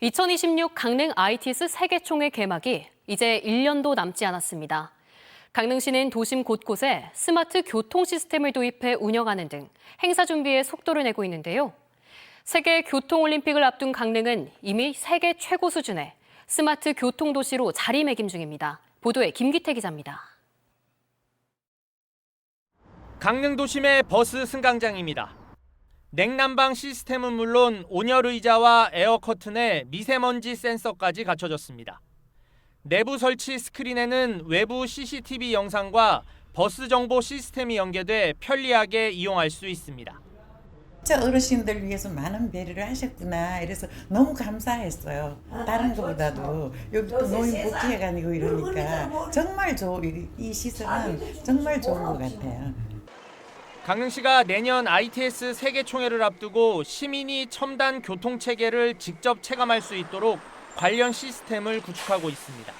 2026 강릉 ITS 세계총회 개막이 이제 1년도 남지 않았습니다. 강릉시는 도심 곳곳에 스마트 교통 시스템을 도입해 운영하는 등 행사 준비에 속도를 내고 있는데요. 세계 교통올림픽을 앞둔 강릉은 이미 세계 최고 수준의 스마트 교통도시로 자리매김 중입니다. 보도에 김기태 기자입니다. 강릉 도심의 버스 승강장입니다. 냉난방 시스템은 물론 온열 의자와 에어 커튼에 미세먼지 센서까지 갖춰졌습니다. 내부 설치 스크린에는 외부 CCTV 영상과 버스 정보 시스템이 연계돼 편리하게 이용할 수 있습니다. 진짜 어르신들 위해서 많은 배려를 하셨구나. 이래서 너무 감사했어요. 다른 것보다도 여기 또 노인 복지회관이고 이러니까 정말 좋. 이- 이 시설은 정말 좋은 것 같아요. 강릉시가 내년 ITS 세계 총회를 앞두고 시민이 첨단 교통 체계를 직접 체감할 수 있도록 관련 시스템을 구축하고 있습니다.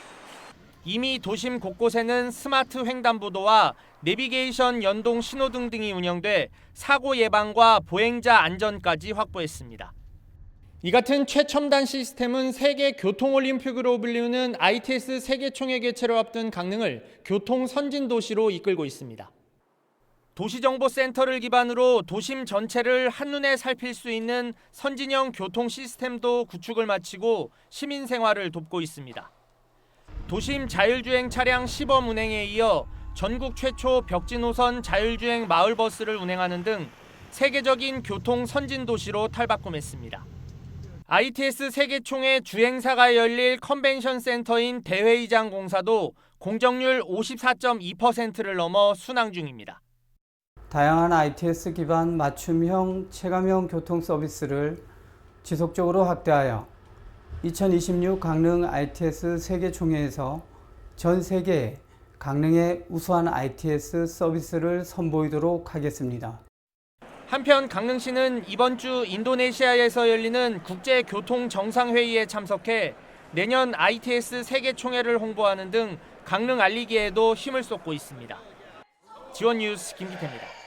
이미 도심 곳곳에는 스마트 횡단보도와 내비게이션 연동 신호등 등이 운영돼 사고 예방과 보행자 안전까지 확보했습니다. 이 같은 최첨단 시스템은 세계 교통올림픽으로 불리우는 ITS 세계총회 개최를 앞둔 강릉을 교통 선진 도시로 이끌고 있습니다. 도시정보센터를 기반으로 도심 전체를 한눈에 살필 수 있는 선진형 교통 시스템도 구축을 마치고 시민 생활을 돕고 있습니다. 도심 자율주행 차량 시범 운행에 이어 전국 최초 벽지 노선 자율주행 마을버스를 운행하는 등 세계적인 교통 선진 도시로 탈바꿈했습니다. ITS 세계총회 주행사가 열릴 컨벤션 센터인 대회의장 공사도 공정률 54.2%를 넘어 순항 중입니다. 다양한 ITS 기반 맞춤형 체감형 교통 서비스를 지속적으로 확대하여 2026 강릉 ITS 세계 총회에서 전 세계에 강릉의 우수한 ITS 서비스를 선보이도록 하겠습니다. 한편 강릉시는 이번 주 인도네시아에서 열리는 국제 교통 정상 회의에 참석해 내년 ITS 세계 총회를 홍보하는 등 강릉 알리기에도 힘을 쏟고 있습니다. 지원 뉴스 김기태입니다.